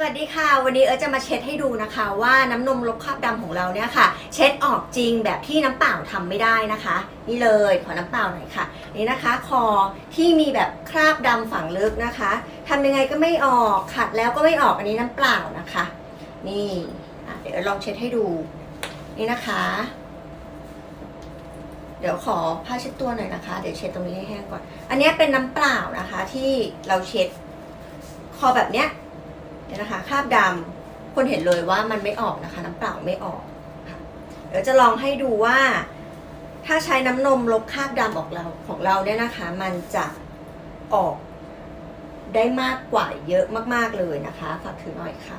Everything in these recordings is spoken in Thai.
สวัสดีค่ะ วันนี้เอิร์จะมาเช็ดให้ดูนะคะ ว่าน้ำนมลบคราบดำของเราเนี่ยค่ะ เช็ดออกจริงแบบที่น้ำเปล่าทำไม่ได้นะคะ นี่เลยขอน้ำเปล่าหน่อยค่ะ นี่นะคะคอที่มีแบบคราบดำฝังลึกนะคะทำยังไงก็ไม่ออกขัดแล้วก็ไม่ออกอันนี้น้ำเปล่านะคะ นี่เดี๋ยวลองเช็ดให้ดู นี่นะคะ เดี๋ยวขอผ้าเช็ดตัวหน่อยนะคะ เดี๋ยวเช็ดตรงนี้ให้แห้งก่อน อันนี้เป็นน้ำเปล่านะคะ ที่เราเช็ดคอแบบเนี้ย เนี่ยนะคะคราบดำคนเห็นเลยว่ามันไม่ออกนะคะน้ำเปล่าไม่ออกเดี๋ยวจะลองให้ดูว่า ถ้าใช้น้ำนมลบคราบดำออกเราของเราเนี่ยนะคะ มันจะออกได้มากกว่าเยอะมากๆเลยนะคะฝากถือหน่อยค่ะ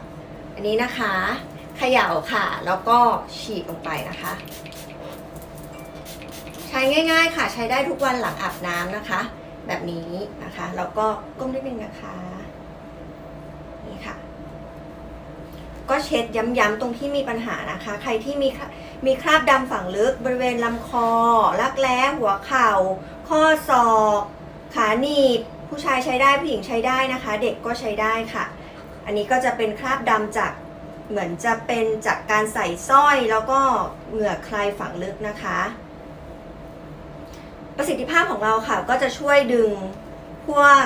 อันนี้นะคะเขย่าค่ะ แล้วก็ฉีดลงไปนะคะ ใช้ง่าย ๆ ค่ะ ใช้ได้ทุกวันหลังอาบน้ำนะคะ แบบนี้นะคะ แล้วก็ก้มนิดนึงนะคะ นี่ค่ะ ก็เช็ดย้ำๆตรงที่มีปัญหานะคะ ใครที่มีมีคราบดำฝังลึกบริเวณลำคอ รักแร้หัวเข่า ข้อศอก ขาหนีบ ผู้ชายใช้ได้ผู้หญิงใช้ได้นะคะ เด็กก็ใช้ได้ค่ะ อันนี้ก็จะเป็นคราบดำจากเหมือนจะเป็นจากการใส่สร้อยแล้วก็เหงื่อใครฝังลึกนะคะ ประสิทธิภาพของเราค่ะก็จะช่วยดึงพวก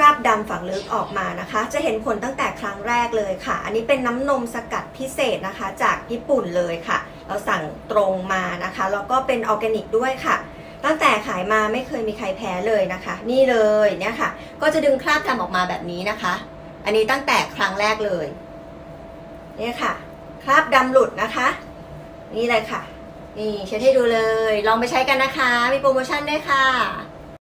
ราบดำฝังลึกออกมานะคะ จะเห็นผลตั้งแต่ครั้งแรกเลยค่ะ อันนี้เป็นน้ำนมสกัดพิเศษนะคะ จากญี่ปุ่นเลยค่ะ เราสั่งตรงมานะคะ แล้วก็เป็นออร์แกนิกด้วยค่ะ ตั้งแต่ขายมาไม่เคยมีใครแพ้เลยนะคะ นี่เลยเนี่ยค่ะ ก็จะดึงคราบดำออกมาแบบนี้นะคะ อันนี้ตั้งแต่ครั้งแรกเลยเนี่ยค่ะ คราบดำหลุดนะคะ นี่เลยค่ะ นี่เช็ดให้ดูเลย ลองไปใช้กันนะคะ มีโปรโมชั่นด้วยค่ะ